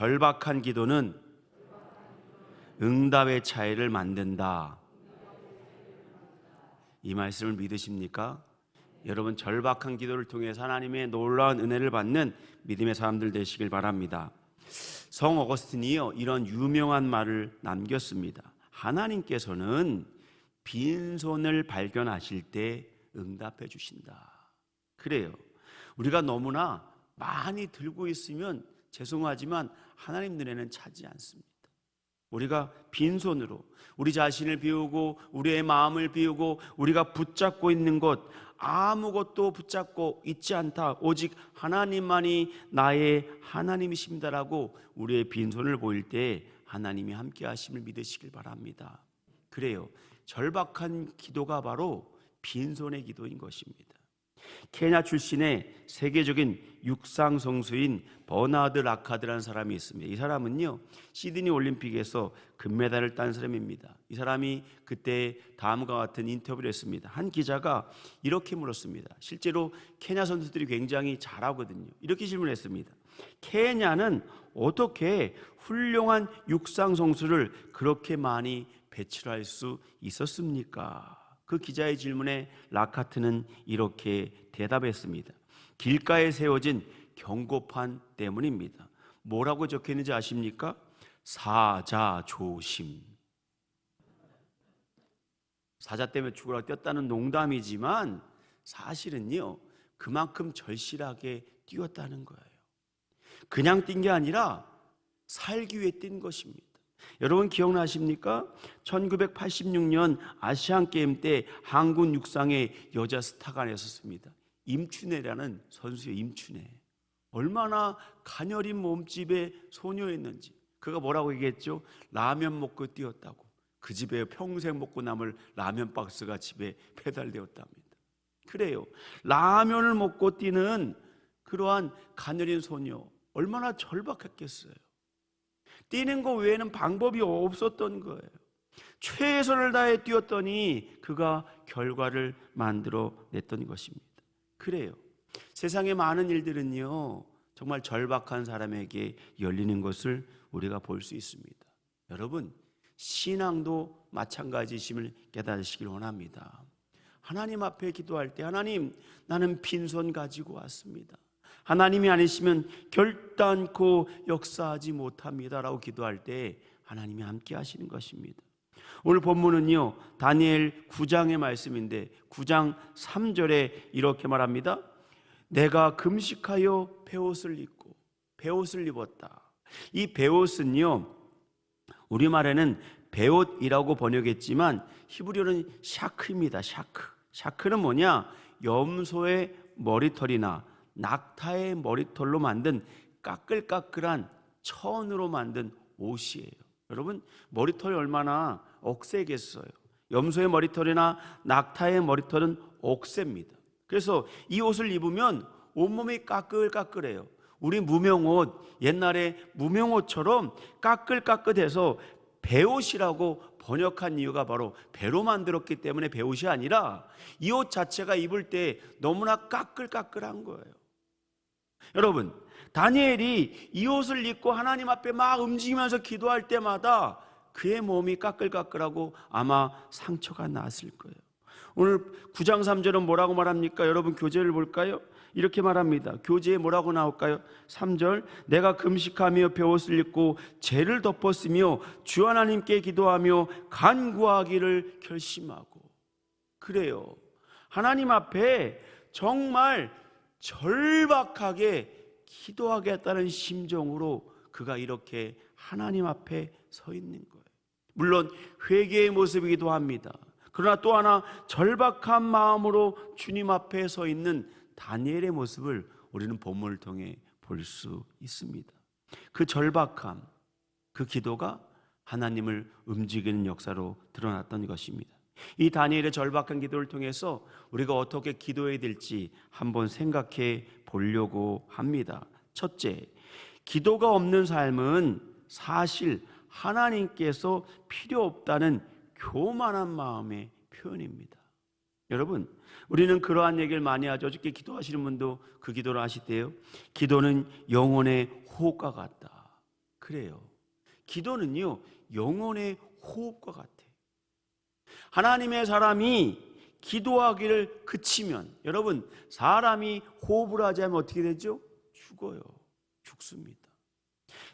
절박한 기도는 응답의 차이를 만든다. 이 말씀을 믿으십니까? 여러분 절박한 기도를 통해서 하나님의 놀라운 은혜를 받는 믿음의 사람들 되시길 바랍니다. 성 어거스틴이요 이런 유명한 말을 남겼습니다. 하나님께서는 빈손을 발견하실 때 응답해 주신다. 그래요. 우리가 너무나 많이 들고 있으면 죄송하지만 하나님 눈에는 차지 않습니다. 우리가 빈손으로 우리 자신을 비우고 우리의 마음을 비우고 우리가 붙잡고 있는 것 아무것도 붙잡고 있지 않다. 오직 하나님만이 나의 하나님이십니다라고 우리의 빈손을 보일 때 하나님이 함께 하심을 믿으시길 바랍니다. 그래요. 절박한 기도가 바로 빈손의 기도인 것입니다. 케냐 출신의 세계적인 육상 성수인 버나드 라카드라는 사람이 있습니다. 이 사람은요 시드니 올림픽에서 금메달을 딴 사람입니다. 이 사람이 그때 다음과 같은 인터뷰를 했습니다. 한 기자가 이렇게 물었습니다. 실제로 케냐 선수들이 굉장히 잘하거든요. 이렇게 질문했습니다. 케냐는 어떻게 훌륭한 육상 선수를 그렇게 많이 배출할 수 있었습니까? 그 기자의 질문에 라카트는 이렇게 대답했습니다. 길가에 세워진 경고판 때문입니다. 뭐라고 적혀 있는지 아십니까? 사자 조심. 사자 때문에 죽으라고 뛰었다는 농담이지만 사실은요, 그만큼 절실하게 뛰었다는 거예요. 그냥 뛴 게 아니라 살기 위해 뛴 것입니다. 여러분 기억나십니까? 1986년 아시안 게임 때 한국 육상의 여자 스타가 나섰습니다. 임춘애라는 선수의 임춘애. 얼마나 가녀린 몸집의 소녀였는지. 그가 뭐라고 얘기했죠? 라면 먹고 뛰었다고. 그 집에 평생 먹고 남을 라면 박스가 집에 배달되었답니다. 그래요. 라면을 먹고 뛰는 그러한 가녀린 소녀 얼마나 절박했겠어요. 뛰는 거 외에는 방법이 없었던 거예요. 최선을 다해 뛰었더니 그가 결과를 만들어 냈던 것입니다. 그래요. 세상의 많은 일들은요, 정말 절박한 사람에게 열리는 것을 우리가 볼 수 있습니다. 여러분, 신앙도 마찬가지심을 깨달으시길 원합니다. 하나님 앞에 기도할 때, 하나님, 나는 빈손 가지고 왔습니다. 하나님이 아니시면 결단코 역사하지 못합니다라고 기도할 때 하나님이 함께 하시는 것입니다. 오늘 본문은요. 다니엘 9장의 말씀인데 9장 3절에 이렇게 말합니다. 내가 금식하여 베옷을 입고 베옷을 입었다. 이 베옷은요. 우리말에는 베옷이라고 번역했지만 히브리어는 샤크입니다. 샤크. 샤크는 뭐냐? 염소의 머리털이나 낙타의 머리털로 만든 까끌까끌한 천으로 만든 옷이에요. 여러분 머리털이 얼마나 억세겠어요. 염소의 머리털이나 낙타의 머리털은 억셉니다. 그래서 이 옷을 입으면 온몸이 까끌까끌해요. 우리 무명옷 옛날에 무명옷처럼 까끌까끌해서 배옷이라고 번역한 이유가 바로 배로 만들었기 때문에 배옷이 아니라 이 옷 자체가 입을 때 너무나 까끌까끌한 거예요. 여러분, 다니엘이 이 옷을 입고 하나님 앞에 막 움직이면서 기도할 때마다 그의 몸이 까끌까끌하고 아마 상처가 났을 거예요. 오늘 9장 3절은 뭐라고 말합니까? 여러분 교재를 볼까요? 이렇게 말합니다. 교재에 뭐라고 나올까요? 3절 내가 금식하며 베옷을 입고 죄를 덮었으며 주 하나님께 기도하며 간구하기를 결심하고 그래요. 하나님 앞에 정말 절박하게 기도하겠다는 심정으로 그가 이렇게 하나님 앞에 서 있는 거예요. 물론 회개의 모습이기도 합니다. 그러나 또 하나 절박한 마음으로 주님 앞에 서 있는 다니엘의 모습을 우리는 본문을 통해 볼 수 있습니다. 그 절박함, 그 기도가 하나님을 움직이는 역사로 드러났던 것입니다. 이 다니엘의 절박한 기도를 통해서 우리가 어떻게 기도해야 될지 한번 생각해 보려고 합니다. 첫째, 기도가 없는 삶은 사실 하나님께서 필요 없다는 교만한 마음의 표현입니다. 여러분, 우리는 그러한 얘기를 많이 하죠. 어저께 기도하시는 분도 그 기도를 하시대요. 기도는 영혼의 호흡과 같다. 그래요. 기도는요, 영혼의 호흡과 같아요. 하나님의 사람이 기도하기를 그치면, 여러분, 사람이 호흡을 하지 않으면 어떻게 되죠? 죽어요. 죽습니다.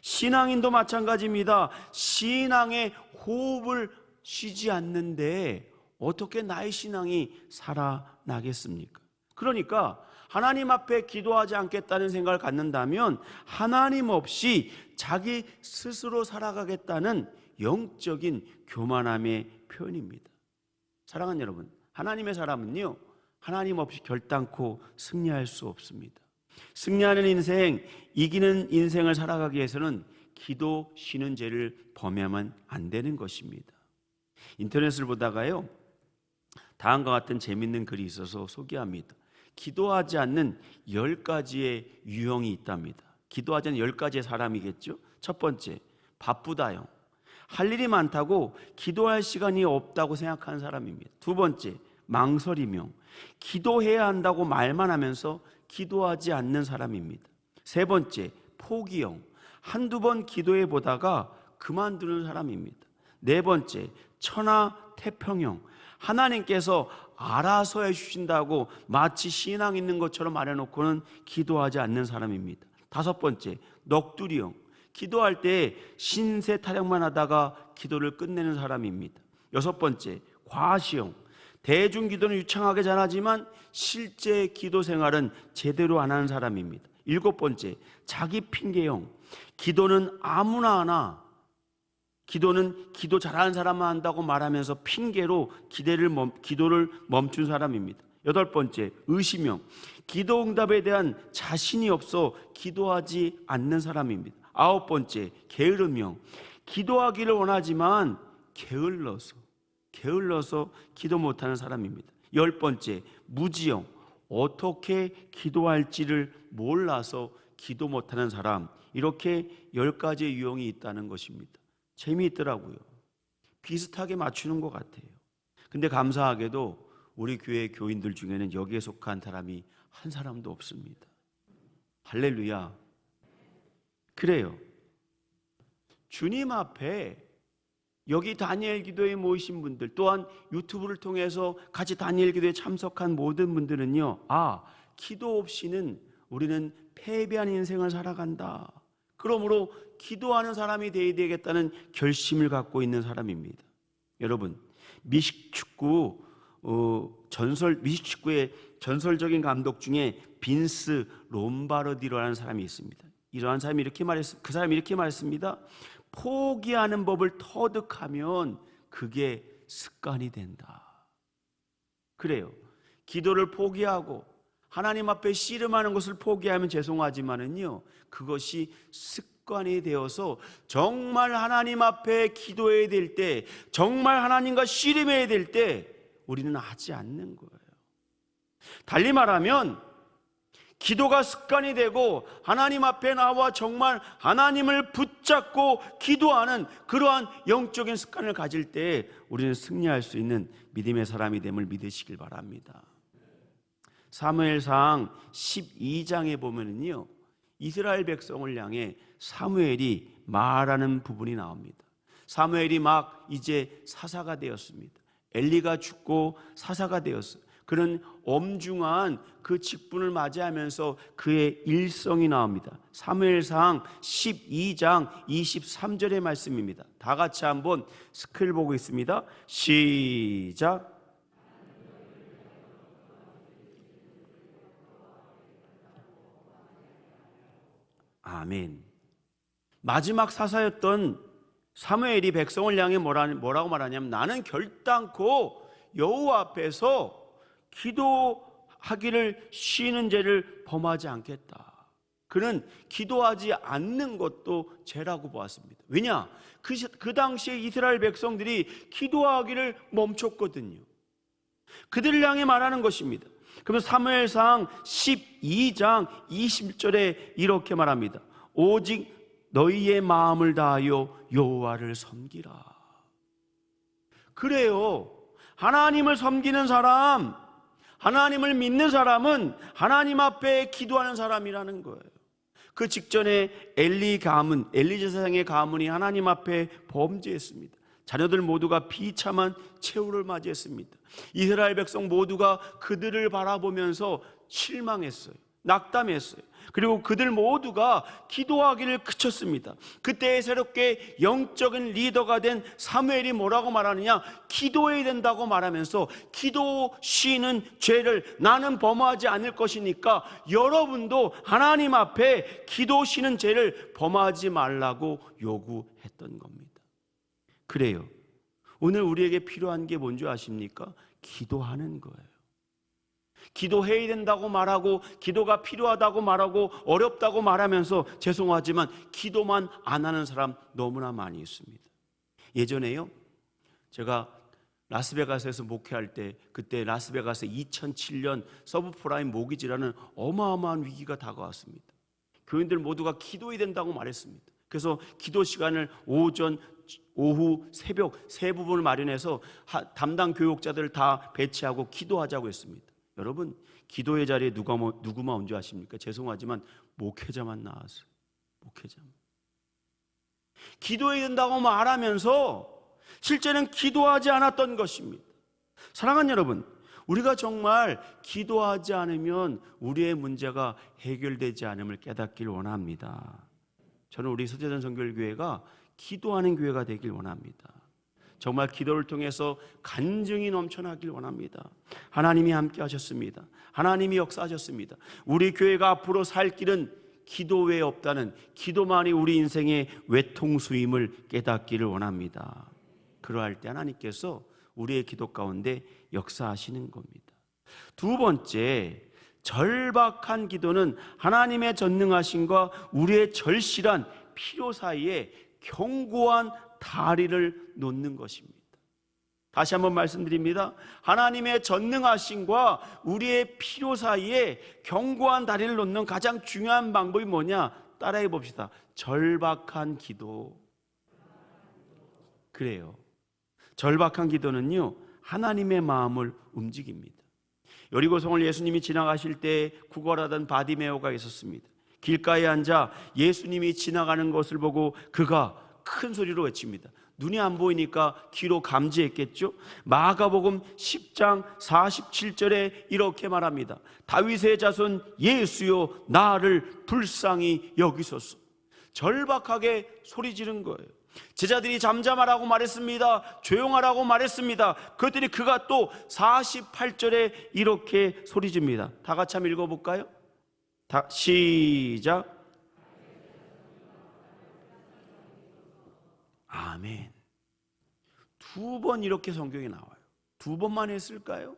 신앙인도 마찬가지입니다. 신앙의 호흡을 쉬지 않는데 어떻게 나의 신앙이 살아나겠습니까? 그러니까 하나님 앞에 기도하지 않겠다는 생각을 갖는다면 하나님 없이 자기 스스로 살아가겠다는 영적인 교만함의 표현입니다. 사랑하는 여러분, 하나님의 사람은요, 하나님 없이 결단코 승리할 수 없습니다. 승리하는 인생, 이기는 인생을 살아가기 위해서는 기도 쉬는 죄를 범하면 안 되는 것입니다. 인터넷을 보다가요, 다음과 같은 재밌는 글이 있어서 소개합니다. 기도하지 않는 열 가지의 유형이 있답니다. 기도하지 않는 열 가지의 사람이겠죠. 첫 번째, 바쁘다요. 할 일이 많다고 기도할 시간이 없다고 생각하는 사람입니다. 두 번째, 망설이명. 기도해야 한다고 말만 하면서 기도하지 않는 사람입니다. 세 번째, 포기형. 한두 번 기도해 보다가 그만두는 사람입니다. 네 번째, 천하 태평형. 하나님께서 알아서 해주신다고 마치 신앙 있는 것처럼 말해놓고는 기도하지 않는 사람입니다. 다섯 번째, 넋두리형. 기도할 때 신세 타령만 하다가 기도를 끝내는 사람입니다. 여섯 번째, 과시형. 대중 기도는 유창하게 잘하지만 실제 기도 생활은 제대로 안 하는 사람입니다. 일곱 번째, 자기 핑계형. 기도는 아무나 하나 기도는 기도 잘하는 사람만 한다고 말하면서 핑계로 기대를 멈, 기도를 멈춘 사람입니다. 여덟 번째, 의심형. 기도 응답에 대한 자신이 없어 기도하지 않는 사람입니다. 아홉 번째, 게으름 형. 기도하기를 원하지만 게을러서, 게을러서 기도 못하는 사람입니다. 열 번째, 무지형. 어떻게 기도할지를 몰라서 기도 못하는 사람. 이렇게 열 가지의 유형이 있다는 것입니다. 재미있더라고요. 비슷하게 맞추는 것 같아요. 근데 감사하게도 우리 교회 교인들 중에는 여기에 속한 사람이 한 사람도 없습니다. 할렐루야. 그래요. 주님 앞에 여기 다니엘 기도에 모이신 분들 또한 유튜브를 통해서 같이 다니엘 기도에 참석한 모든 분들은요. 아, 기도 없이는 우리는 패배한 인생을 살아간다. 그러므로 기도하는 사람이 되어야 되겠다는 결심을 갖고 있는 사람입니다. 여러분, 미식축구 어, 전설 미식축구의 전설적인 감독 중에 빈스 롬바르디로라는 사람이 있습니다. 이러한 사람이 이렇게 말했 그 사람이 이렇게 말했습니다. 포기하는 법을 터득하면 그게 습관이 된다. 그래요. 기도를 포기하고 하나님 앞에 씨름하는 것을 포기하면 죄송하지만은요, 그것이 습관이 되어서 정말 하나님 앞에 기도해야 될 때, 정말 하나님과 씨름해야 될 때, 우리는 하지 않는 거예요. 달리 말하면, 기도가 습관이 되고 하나님 앞에 나와 정말 하나님을 붙잡고 기도하는 그러한 영적인 습관을 가질 때 우리는 승리할 수 있는 믿음의 사람이 됨을 믿으시길 바랍니다. 사무엘상 12장에 보면은요. 이스라엘 백성을 향해 사무엘이 말하는 부분이 나옵니다. 사무엘이 막 이제 사사가 되었습니다. 엘리가 죽고 사사가 되었어요. 그런 엄중한 그 직분을 맞이하면서 그의 일성이 나옵니다. 사무엘상 12장 23절의 말씀입니다. 다 같이 한번 스크를 보고 있습니다. 시작. 아멘. 마지막 사사였던 사무엘이 백성을 향해 뭐라 고 말하냐면 나는 결단코 여호와 앞에서 기도하기를 쉬는 죄를 범하지 않겠다. 그는 기도하지 않는 것도 죄라고 보았습니다. 왜냐? 그, 그 당시에 이스라엘 백성들이 기도하기를 멈췄거든요. 그들을 향해 말하는 것입니다. 그러면 사무엘상 12장 20절에 이렇게 말합니다. 오직 너희의 마음을 다하여 여호와를 섬기라. 그래요. 하나님을 섬기는 사람, 하나님을 믿는 사람은 하나님 앞에 기도하는 사람이라는 거예요. 그 직전에 엘리 가문, 엘리 제사장의 가문이 하나님 앞에 범죄했습니다. 자녀들 모두가 비참한 최후를 맞이했습니다. 이스라엘 백성 모두가 그들을 바라보면서 실망했어요. 낙담했어요. 그리고 그들 모두가 기도하기를 그쳤습니다. 그때 새롭게 영적인 리더가 된 사무엘이 뭐라고 말하느냐? 기도해야 된다고 말하면서 기도 쉬는 죄를 나는 범하지 않을 것이니까 여러분도 하나님 앞에 기도 쉬는 죄를 범하지 말라고 요구했던 겁니다. 그래요. 오늘 우리에게 필요한 게 뭔지 아십니까? 기도하는 거예요. 기도해야 된다고 말하고 기도가 필요하다고 말하고 어렵다고 말하면서 죄송하지만 기도만 안 하는 사람 너무나 많이 있습니다. 예전에요. 제가 라스베가스에서 목회할 때 그때 라스베가스 2007년 서브프라임 모기지라는 어마어마한 위기가 다가왔습니다. 교인들 모두가 기도해야 된다고 말했습니다. 그래서 기도 시간을 오전, 오후, 새벽 세 부분을 마련해서 하- 담당 교육자들을 다 배치하고 기도하자고 했습니다. 여러분 기도의 자리에 누가 뭐, 누구만 온 줄 아십니까? 죄송하지만 목회자만 나왔어요. 목회자만. 기도해야 된다고 말하면서 실제는 기도하지 않았던 것입니다. 사랑하는 여러분, 우리가 정말 기도하지 않으면 우리의 문제가 해결되지 않음을 깨닫길 원합니다. 저는 우리 서재전 성결교회가 기도하는 교회가 되길 원합니다. 정말 기도를 통해서 간증이 넘쳐나길 원합니다. 하나님이 함께 하셨습니다. 하나님이 역사하셨습니다. 우리 교회가 앞으로 살 길은 기도 외에 없다는 기도만이 우리 인생의 외통수임을 깨닫기를 원합니다. 그러할 때 하나님께서 우리의 기도 가운데 역사하시는 겁니다. 두 번째, 절박한 기도는 하나님의 전능하심과 우리의 절실한 필요 사이에 견고한 다리를 놓는 것입니다. 다시 한번 말씀드립니다. 하나님의 전능하심과 우리의 필요 사이에 견고한 다리를 놓는 가장 중요한 방법이 뭐냐? 따라해 봅시다. 절박한 기도. 그래요. 절박한 기도는요, 하나님의 마음을 움직입니다. 여리고성을 예수님이 지나가실 때 구걸하던 바디메오가 있었습니다. 길가에 앉아 예수님이 지나가는 것을 보고 그가 큰 소리로 외칩니다. 눈이 안 보이니까 귀로 감지했겠죠? 마가복음 10장 47절에 이렇게 말합니다. 다윗의 자손 예수여 나를 불쌍히 여기소서. 절박하게 소리 지른 거예요. 제자들이 잠잠하라고 말했습니다. 조용하라고 말했습니다. 그랬더니 그가 또 48절에 이렇게 소리 집니다. 다 같이 한번 읽어볼까요? 다 시작. 아멘. 두 번 이렇게 성경에 나와요. 두 번만 했을까요?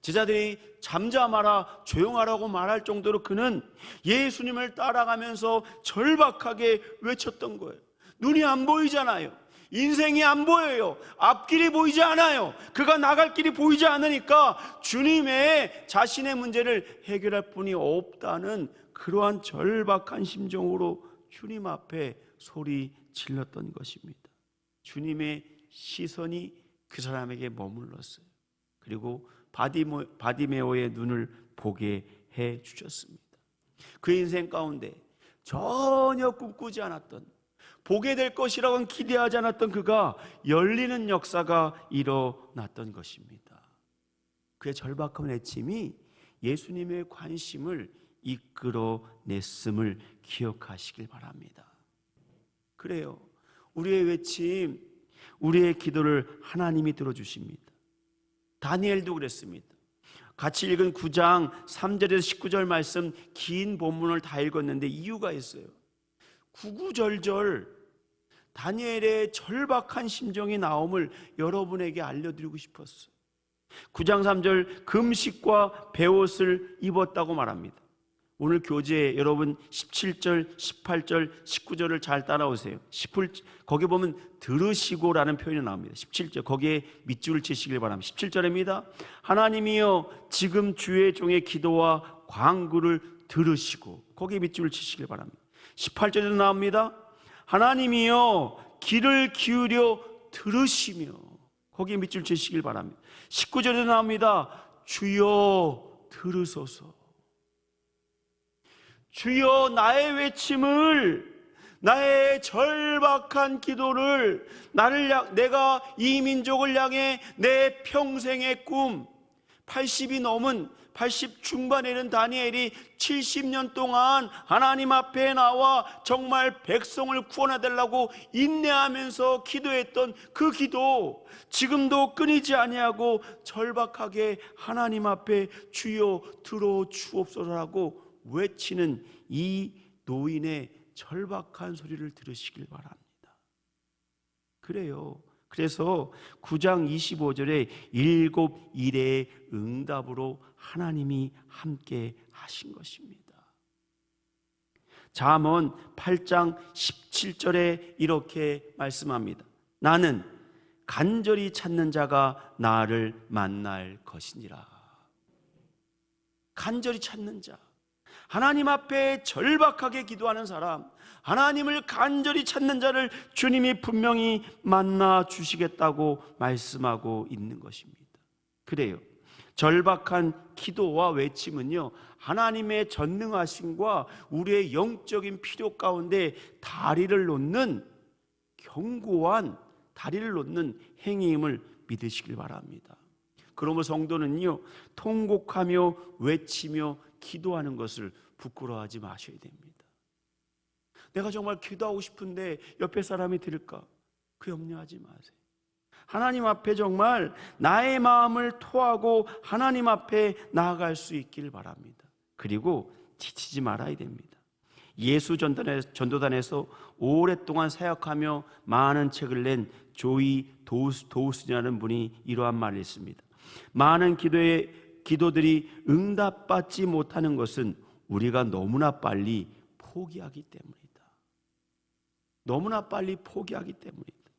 제자들이 잠잠하라 조용하라고 말할 정도로 그는 예수님을 따라가면서 절박하게 외쳤던 거예요. 눈이 안 보이잖아요. 인생이 안 보여요. 앞길이 보이지 않아요. 그가 나갈 길이 보이지 않으니까 주님의 자신의 문제를 해결할 분이 없다는 그러한 절박한 심정으로 주님 앞에 소리 질렀던 것입니다. 주님의 시선이 그 사람에게 머물렀어요. 그리고 바디모, 바디메오의 눈을 보게 해 주셨습니다. 그 인생 가운데 전혀 꿈꾸지 않았던 보게 될 것이라고는 기대하지 않았던 그가 열리는 역사가 일어났던 것입니다. 그의 절박한 외침이 예수님의 관심을 이끌어냈음을 기억하시길 바랍니다. 그래요. 우리의 외침, 우리의 기도를 하나님이 들어주십니다. 다니엘도 그랬습니다. 같이 읽은 9장 3절에서 19절 말씀 긴 본문을 다 읽었는데 이유가 있어요. 구구절절 다니엘의 절박한 심정이 나옴을 여러분에게 알려드리고 싶었어요. 9장 3절 금식과 베옷을 입었다고 말합니다. 오늘 교재에 여러분 17절, 18절, 19절을 잘 따라오세요. 10, 거기 보면 들으시고라는 표현이 나옵니다. 17절 거기에 밑줄을 치시길 바랍니다. 17절입니다. 하나님이여 지금 주의 종의 기도와 광구를 들으시고 거기에 밑줄을 치시길 바랍니다. 18절에도 나옵니다. 하나님이여 귀를 기울여 들으시며 거기에 밑줄 치시길 바랍니다. 19절에 나옵니다. 주여 들으소서. 주여 나의 외침을 나의 절박한 기도를 나를 향 내가 이 민족을 향해 내 평생의 꿈. 80이 넘은 80 중반에는 다니엘이 70년 동안 하나님 앞에 나와 정말 백성을 구원하달라고 인내하면서 기도했던 그 기도 지금도 끊이지 아니하고 절박하게 하나님 앞에 주여 들어 주옵소서라고 외치는 이 노인의 절박한 소리를 들으시길 바랍니다. 그래요. 그래서 9장 25절에 일곱 일의 응답으로 하나님이 함께 하신 것입니다. 잠언 8장 17절에 이렇게 말씀합니다. 나는 간절히 찾는 자가 나를 만날 것이니라. 간절히 찾는 자. 하나님 앞에 절박하게 기도하는 사람, 하나님을 간절히 찾는 자를 주님이 분명히 만나 주시겠다고 말씀하고 있는 것입니다. 그래요. 절박한 기도와 외침은요, 하나님의 전능하심과 우리의 영적인 필요 가운데 다리를 놓는 견고한 다리를 놓는 행위임을 믿으시길 바랍니다. 그러므로 성도는요, 통곡하며 외치며 기도하는 것을 부끄러워하지 마셔야 됩니다. 내가 정말 기도하고 싶은데 옆에 사람이 들을까? 그 염려하지 마세요. 하나님 앞에 정말 나의 마음을 토하고 하나님 앞에 나아갈 수 있길 바랍니다. 그리고 지치지 말아야 됩니다. 예수 전도단에서 오랫동안 사역하며 많은 책을 낸 조이 도우스, 도우스라는 분이 이러한 말을 했습니다. 많은 기도의 기도들이 응답받지 못하는 것은 우리가 너무나 빨리 포기하기 때문이다. 너무나 빨리 포기하기 때문이다.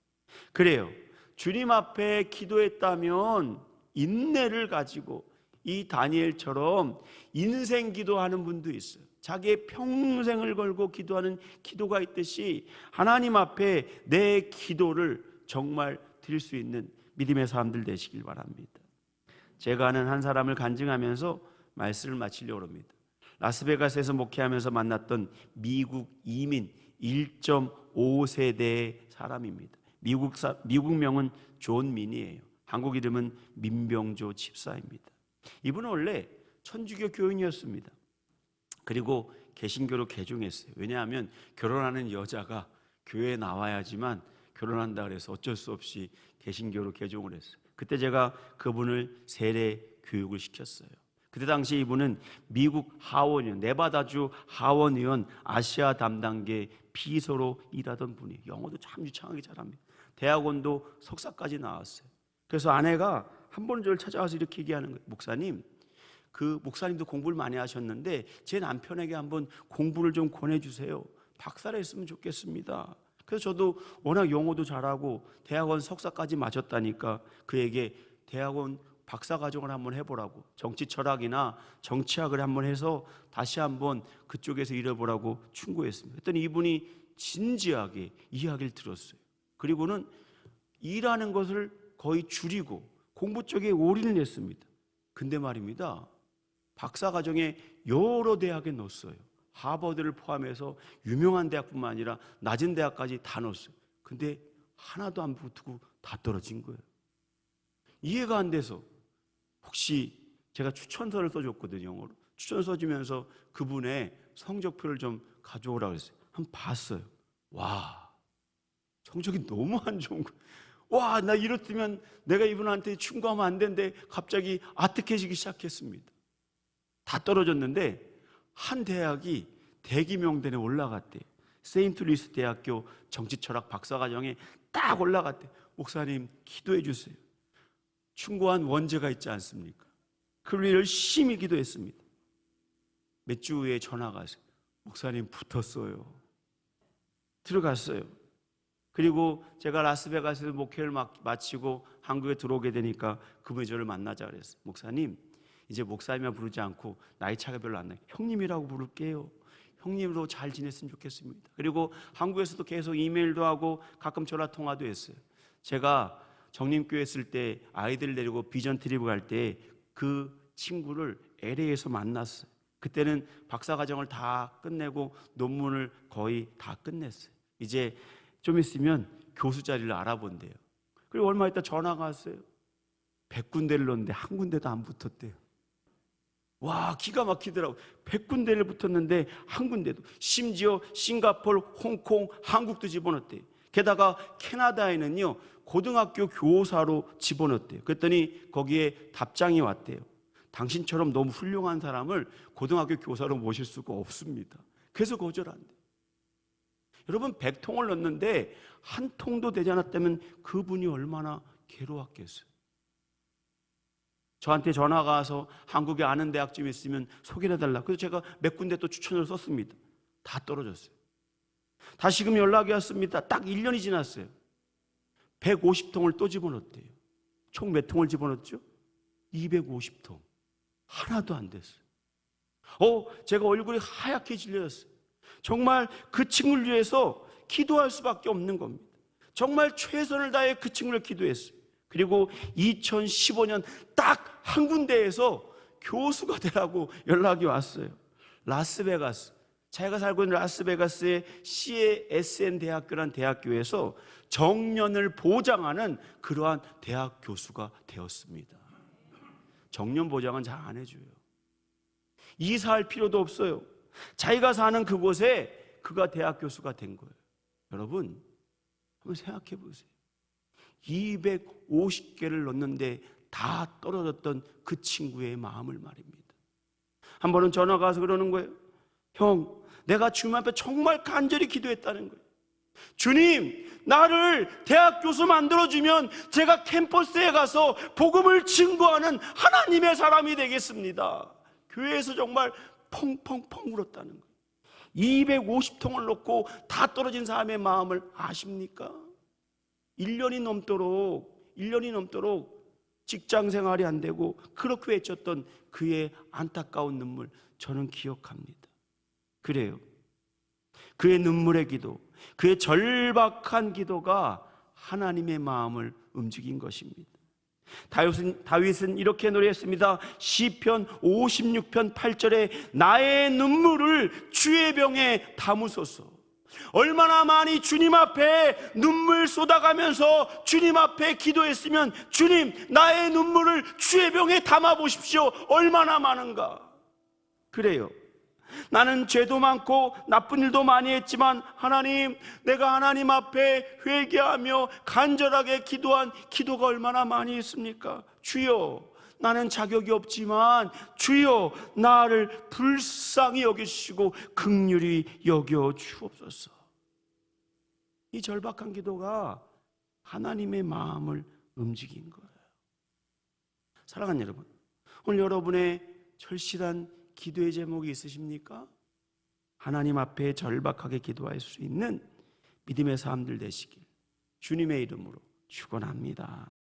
그래요. 주님 앞에 기도했다면 인내를 가지고 이 다니엘처럼 인생 기도하는 분도 있어요. 자기의 평생을 걸고 기도하는 기도가 있듯이 하나님 앞에 내 기도를 정말 드릴 수 있는 믿음의 사람들 되시길 바랍니다. 제가 아는 한 사람을 간증하면서 말씀을 마치려고 합니다. 라스베가스에서 목회하면서 만났던 미국 이민 1.5세대의 사람입니다. 미국 사, 미국 명은 존 민이에요. 한국 이름은 민병조 집사입니다. 이분은 원래 천주교 교인이었습니다. 그리고 개신교로 개종했어요. 왜냐하면 결혼하는 여자가 교회에 나와야지만 결혼한다 그래서 어쩔 수 없이 개신교로 개종을 했어요. 그때 제가 그분을 세례 교육을 시켰어요. 그때 당시 이분은 미국 하원의원, 네바다주 하원의원 아시아 담당계 비서로 일하던 분이 영어도 참 유창하게 잘합니다. 대학원도 석사까지 나왔어요. 그래서 아내가 한 번 저를 찾아와서 이렇게 얘기하는 거예요. 목사님, 그 목사님도 공부를 많이 하셨는데 제 남편에게 한번 공부를 좀 권해주세요. 박사를 했으면 좋겠습니다. 그래서 저도 워낙 영어도 잘하고 대학원 석사까지 마쳤다니까 그에게 대학원 박사 과정을 한번 해보라고 정치 철학이나 정치학을 한번 해서 다시 한번 그쪽에서 일해보라고 충고했습니다. 그랬더니 이분이 진지하게 이야기를 들었어요. 그리고는 일하는 것을 거의 줄이고 공부 쪽에 올인을 했습니다. 근데 말입니다. 박사 과정에 여러 대학에 넣었어요. 하버드를 포함해서 유명한 대학뿐만 아니라 낮은 대학까지 다 넣었어요. 근데 하나도 안 붙고 다 떨어진 거예요. 이해가 안 돼서 혹시 제가 추천서를 써줬거든요, 영어로. 추천서 주면서 그분의 성적표를 좀 가져오라고 했어요. 한번 봤어요. 와, 성적이 너무 안 좋은 거예요. 와, 나 이렇다면 내가 이분한테 충고하면 안 되는데 갑자기 아득해지기 시작했습니다. 다 떨어졌는데 한 대학이 대기 명단에 올라갔대. 세인트 루이스 대학교 정치철학 박사과정에 딱 올라갔대. 목사님 기도해 주세요. 충고한 원죄가 있지 않습니까? 그를 열심히 기도했습니다. 몇 주 후에 전화가 왔어요. 목사님 붙었어요. 들어갔어요. 그리고 제가 라스베가스에서 목회를 마치고 한국에 들어오게 되니까 그분이 저를 만나자 그랬어요. 목사님, 이제 목사님이 부르지 않고 나이 차가 별로 안 나요. 형님이라고 부를게요. 형님으로 잘 지냈으면 좋겠습니다. 그리고 한국에서도 계속 이메일도 하고 가끔 전화 통화도 했어요. 제가 정림교회 있을 때 아이들 데리고 비전 트립을 갈때 그 친구를 LA에서 만났어요. 그때는 박사 과정을 다 끝내고 논문을 거의 다 끝냈어요. 이제 좀 있으면 교수 자리를 알아본대요. 그리고 얼마 있다 전화가 왔어요. 100군데를 넣었는데 한 군데도 안 붙었대요. 와, 기가 막히더라고. 100군데를 붙었는데 한 군데도. 심지어 싱가폴, 홍콩, 한국도 집어넣었대요. 게다가 캐나다에는요, 고등학교 교사로 집어넣었대요. 그랬더니 거기에 답장이 왔대요. 당신처럼 너무 훌륭한 사람을 고등학교 교사로 모실 수가 없습니다. 그래서 거절한대. 여러분, 100통을 넣었는데 한 통도 되지 않았다면 그분이 얼마나 괴로웠겠어요. 저한테 전화가 와서 한국에 아는 대학쯤 있으면 소개해 달라. 그래서 제가 몇 군데 또 추천을 썼습니다. 다 떨어졌어요. 다시금 연락이 왔습니다. 딱 1년이 지났어요. 150통을 또 집어넣었대요. 총 몇 통을 집어넣었죠? 250통. 하나도 안 됐어요. 어, 제가 얼굴이 하얗게 질려졌어요. 정말 그 친구를 위해서 기도할 수밖에 없는 겁니다. 정말 최선을 다해 그 친구를 기도했어요. 그리고 2015년 딱 한 군데에서 교수가 되라고 연락이 왔어요. 라스베가스. 자기가 살고 있는 라스베가스의 CSN 대학교란 대학교에서 정년을 보장하는 그러한 대학 교수가 되었습니다. 정년 보장은 잘 안 해줘요. 이사할 필요도 없어요. 자기가 사는 그곳에 그가 대학 교수가 된 거예요. 여러분, 한번 생각해 보세요. 250개를 넣는데 다 떨어졌던 그 친구의 마음을 말입니다. 한 번은 전화가 와서 그러는 거예요. 형, 내가 주님 앞에 정말 간절히 기도했다는 거예요. 주님, 나를 대학 교수 만들어주면 제가 캠퍼스에 가서 복음을 증거하는 하나님의 사람이 되겠습니다. 교회에서 정말 펑펑펑 울었다는 거예요. 250통을 놓고 다 떨어진 사람의 마음을 아십니까? 1년이 넘도록 1년이 넘도록 직장 생활이 안 되고 그렇게 외쳤던 그의 안타까운 눈물 저는 기억합니다. 그래요. 그의 눈물의 기도, 그의 절박한 기도가 하나님의 마음을 움직인 것입니다. 다윗은, 다윗은 이렇게 노래했습니다. 시편 56편 8절에 나의 눈물을 주의 병에 담으소서. 얼마나 많이 주님 앞에 눈물 쏟아가면서 주님 앞에 기도했으면 주님 나의 눈물을 주의 병에 담아 보십시오. 얼마나 많은가. 그래요. 나는 죄도 많고 나쁜 일도 많이 했지만 하나님 내가 하나님 앞에 회개하며 간절하게 기도한 기도가 얼마나 많이 있습니까? 주여 나는 자격이 없지만 주여 나를 불쌍히 여기시고 극률이 여겨 주옵소서. 이 절박한 기도가 하나님의 마음을 움직인 거예요. 사랑하는 여러분, 오늘 여러분의 절실한 기도의 제목이 있으십니까? 하나님 앞에 절박하게 기도할 수 있는 믿음의 사람들 되시길 주님의 이름으로 축원합니다.